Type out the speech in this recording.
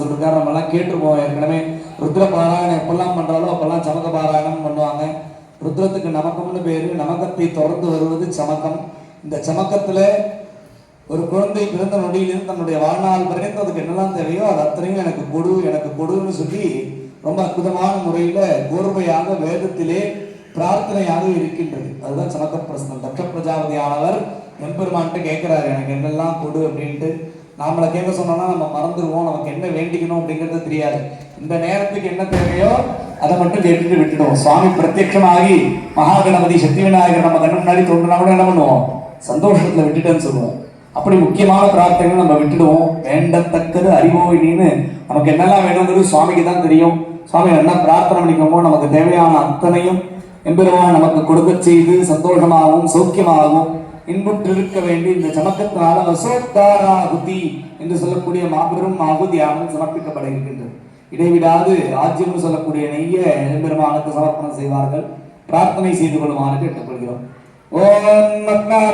சொல்லிருக்காரு நம்ம எல்லாம் கேட்டிருப்போம் ஏற்கனவே ருத்ர பாராயணம் எப்பெல்லாம் பண்றாலோ அப்பெல்லாம் சமக பாராயணம் பண்ணுவாங்க. ருத்ரத்துக்கு நமக்கம்னு பேரு நமக்கத்தை தொடர்ந்து வருவது சமக்கம் இந்த சமக்கத்துல ஒரு குழந்தை பிறந்த நொடியிலிருந்து தன்னுடைய வாழ்நாள் வரைக்கும் அதுக்கு என்னெல்லாம் தேவையோ அது அத்தனையும் எனக்கு கொடு எனக்கு கொடுன்னு சொல்லி ரொம்ப அற்புதமான முறையில கோர்வையாக வேதத்திலே பிரார்த்தனையாக இருக்கின்றது. அதுதான் சமக்க பிரசனம் தட்ச பிரஜாபதி ஆனவர் எம்பெருமான்ட்டு கேட்கிறாரு எனக்கு என்னெல்லாம் கொடு அப்படின்ட்டு. நாமளை கேட்க சொன்னோம்னா நம்ம மறந்துடுவோம். நமக்கு என்ன வேண்டிக்கணும் அப்படிங்கிறது தெரியாது. இந்த நேரத்துக்கு என்ன தேவையோ அதை மட்டும் கேட்டுட்டு விட்டுடுவோம். சுவாமி பிரத்யட்சமாகி மகா கணபதி சக்தி விநாயகர் நம்ம கண்ணு முன்னாடி தோன்றுனா கூட என்ன பண்ணுவோம்? சந்தோஷத்துல விட்டுட்டேன்னு சொல்லுவோம். அப்படி முக்கியமான பிரார்த்தனை நம்ம விட்டுடுவோம். வேண்டத்தக்கது அறிவோயினின்னு நமக்கு என்னெல்லாம் வேணுங்கிறது சுவாமிக்கு தான் தெரியும். சுவாமி என்ன பிரார்த்தனை பண்ணிக்கோமோ நமக்கு தேவையான அத்தனையும் எம்பெருமான் நமக்கு கொடுக்க செய்து சந்தோஷமாகவும் சௌக்கியமாகவும் இன்புற்றிருக்க வேண்டி இந்த சமக்கத்தினால வசோத்தாராகுதி என்று சொல்லக்கூடிய மாபெரும் ஆகுதியானது சமர்ப்பிக்கப்பட இருக்கின்றது. இடைவிடாது ஆஜ்யம் சொல்லக்கூடிய நெய்ய எம்பெருமானுக்கு சமர்ப்பணம் செய்வார்கள். பிரார்த்தனை செய்து கொள்ளுமாறு கேட்டுக்கொள்கிறோம். ஓம் மக்னார்